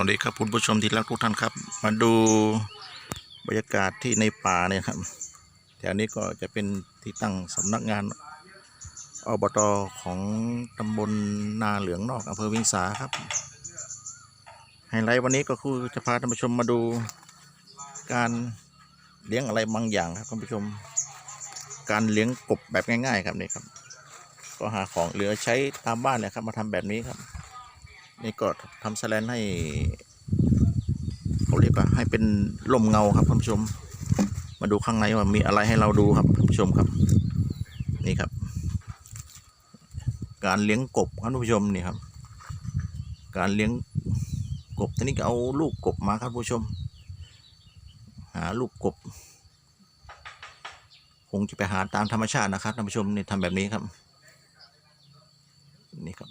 วัสดีครับคุณผู้ชมที่รักทุกท่านครับ มาดูบรรยากาศที่ในป่าเนี่ยครับแถวนี้ก็จะเป็นที่ตั้งสำนักงานอบตของตำบลนาเหลืองนอกอำเภอวิงสาครับไฮไลท์วันนี้ก็คือจะพาท่านผู้ชมมาดูการเลี้ยงอะไรบางอย่างครับท่านผู้ชม การเลี้ยงกบแบบง่าย ๆ ครับนี่ครับ ก็หาของเหลือใช้ตามบ้านเนี่ยครับมาทำแบบนี้ครับ นี่ก็ทำแสแลนให้เขาเรียกว่าให้เป็นลมเงาครับท่านผู้ชม มาดูข้างในว่ามีอะไรให้เราดูครับท่านผู้ชมครับ นี่ครับ การเลี้ยงกบครับท่านผู้ชมนี่ครับ การเลี้ยงกบทีนี้ก็เอาลูกกบมาครับผู้ชม หาลูกกบคงจะไปหาตามธรรมชาตินะครับท่านผู้ชมนี่ทำแบบนี้ครับ นี่ครับ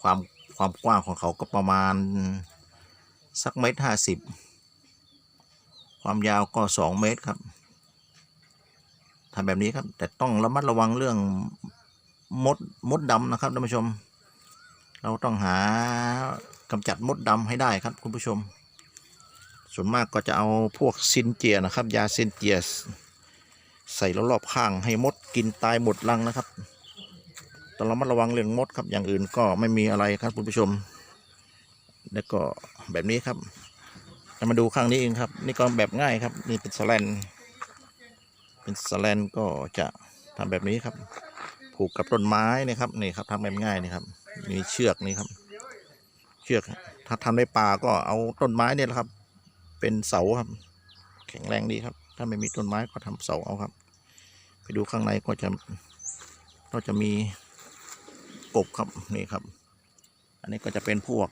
ความ ความกว้างของเขาก็ประมาณสักเมตรห้าสิบความยาวก็สองเมตรครับทำแบบนี้ครับ แต่ต้องระมัดระวังเรื่องมดมดดำนะครับท่านผู้ชม เราต้องหากำจัดมดดำให้ได้ครับคุณผู้ชม ส่วนมากก็จะเอาพวกซินเจียนะครับ ยาซินเจียใส่รอบๆข้างให้มดกินตายหมดรังนะครับ ต้องระมัดระวังเรื่องมดครับอย่างอื่นก็ไม่มีอะไรครับคุณผู้ชม แล้วก็แบบนี้ครับจะมาดูข้างนี้เองครับ นี่ก็แบบง่ายครับ นี่เป็นสแลนเป็นสแลนก็จะทำแบบนี้ครับ ผูกกับต้นไม้นะครับนี่ครับทำแบบง่ายนี่ครับมีเชือกนี่ครับ เชือกถ้าทำในป่าก็เอาต้นไม้เนี่ยแหละครับ เป็นเสาครับ แข็งแรงดีครับ ถ้าไม่มีต้นไม้ก็ทำเสาเอาครับ ไปดูข้างในก็จะก็จะมี กบครับนี่ครับ อันนี้ก็จะเป็นพวก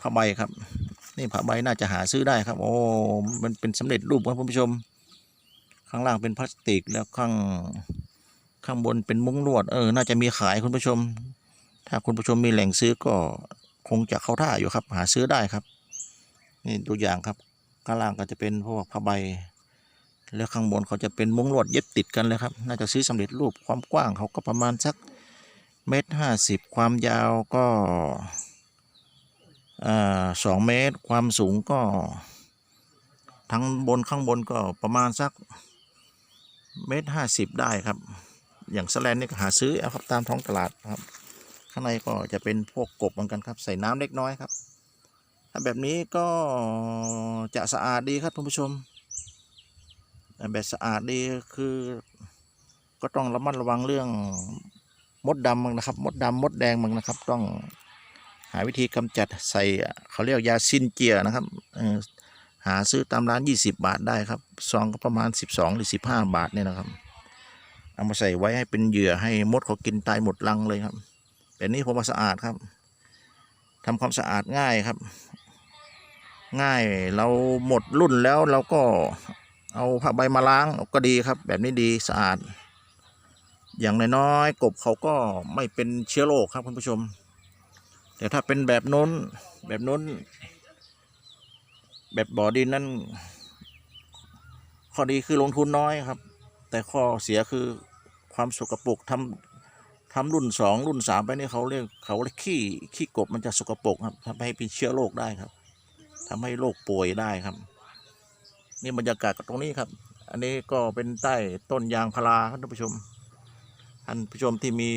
ผ้าใบครับ นี่ผ้าใบน่าจะหาซื้อได้ครับ โอ้มันเป็นสำเร็จรูปครับคุณผู้ชม ข้างล่างเป็นพลาสติกแล้วข้างข้างบนเป็นมุ้งลวดเออ น่าจะมีขายคุณผู้ชม ถ้าคุณผู้ชมมีแหล่งซื้อก็คงจะเข้าท่าอยู่ครับ หาซื้อได้ครับ นี่ตัวอย่างครับ ข้างล่างก็จะเป็นพวกผ้าใบ แล้วข้างบนเขาจะเป็นมุ้งลวดเย็บติดกันเลยครับ น่าจะซื้อสำเร็จรูปความกว้างเขาก็ประมาณสัก เมตรห้าสิบความยาวก็สองเมตรความสูงก็ ทั้งบนข้างบนก็ประมาณสักเมตรห้าสิบได้ครับ อย่างสแลนนี่ก็หาซื้อเอาครับตามท้องตลาดครับ ข้างในก็จะเป็นพวกกบเหมือนกันครับ ใส่น้ำเล็กน้อยครับ ถ้าแบบนี้ก็จะสะอาดดีครับท่านผู้ชม แบบสะอาดดีคือก็ต้องระมัดระวังเรื่อง มดดำมั้งนะครับ มดดำมดแดงมั้งนะครับ ต้องหาวิธีกำจัดใส่เขาเรียกยาซินเจียนะครับหาซื้อตามร้าน 20 บาทได้ครับซองก็ประมาณ 12 หรือ 15 บาทเนี่ยนะครับ เอามาใส่ไว้ให้เป็นเหยื่อให้มดเขากินตายหมดรังเลยครับแบบนี้ผมว่าสะอาดครับทำความสะอาดง่ายครับ ง่ายเราหมดรุ่นแล้วเราก็เอาผ้าใบมาล้างก็ดีครับ แบบนี้ดีสะอาด อย่างน้อยๆกบเขาก็ไม่เป็นเชื้อโรคครับคุณผู้ชม แต่ถ้าเป็นแบบน้นแบบน้น แบบบ่อดินนั้นข้อดีคือลงทุนน้อยครับ แต่ข้อเสียคือความสกปรกทำทำรุ่นสองรุ่นสามไปนี่เขาเรียกเขาเรียกขี้ขี้กบมันจะสกปรกครับทำให้เป็นเชื้อโรคได้ครับทำให้โรคป่วยได้ครับ นี่บรรยากาศตรงนี้ครับ อันนี้ก็เป็นใต้ต้นยางพาราครับท่านผู้ชม ท่านผู้ชมที่มี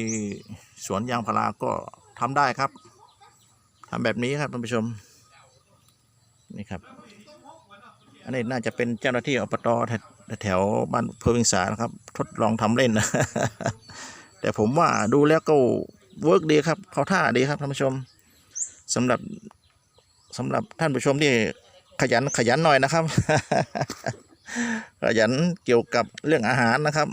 สวนยางพาราก็ทำได้ครับทำแบบนี้ครับท่านผู้ชมนี่ครับ อันนี้น่าจะเป็นเจ้าหน้าที่อบตแถแถวบ้านเพอวิงสานะครับ ทดลองทำเล่นนะแต่ผมว่าดูแล้วก็เวิร์กดีครับเขาท่าดีครับท่านผู้ชมสำหรับสำหรับท่านผู้ชมที่ขยันขยันหน่อยนะครับ ขยันเกี่ยวกับเรื่องอาหารนะครับ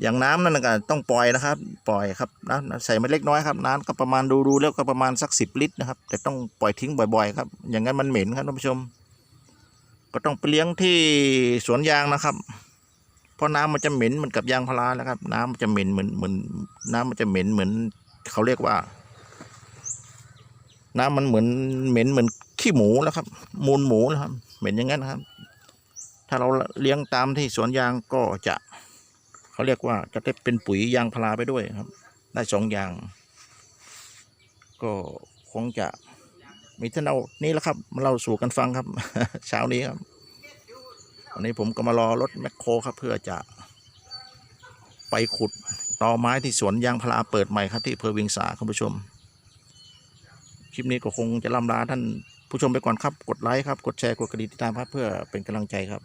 อย่างน้ำนั่นก็ต้องปล่อยนะครับ ปล่อยครับน้ำใส่มาเล็กน้อยครับน้ำก็ประมาณดูดูแล้วก็ประมาณสักสิบลิตรนะครับ แต่ต้องปล่อยทิ้งบ่อยๆ ครับ อย่างนั้นมันเหม็นครับท่านผู้ชม ก็ต้องไปเลี้ยงที่สวนยางนะครับ เพราะน้ำมันจะเหม็นเหมือนกับยางพารานะครับ น้ำมันจะเหม็นเหมือนเหมือนน้ำมันจะเหม็นเหมือนเขาเรียกว่า น้ำมันเหมือนเหม็นเหมือนขี้หมูแล้วครับ มูลหมูนะครับ เหม็นอย่างนั้นนะครับ ถ้าเราเลี้ยงตามที่สวนยางก็จะ เขาเรียกว่าจะได้เป็นปุ๋ยยางพาราไปด้วยครับ ได้สองอย่าง ก็คงจะมีท่านเอานี่แหละครับมาเล่าสู่กันฟังครับเช้านี้ครับวันนี้ผมก็มารอรถแมคโครครับ เพื่อจะ ไปขุดตอไม้ที่สวนยางพาราเปิดใหม่ครับที่เภอวียงสาคุณผู้ชม คลิปนี้ก็คงจะล่ำลาท่านผู้ชมไปก่อนครับ กดไลค์ครับ กดแชร์ กดกระดิ่งติดตามครับเพื่อเป็นกำลังใจครับ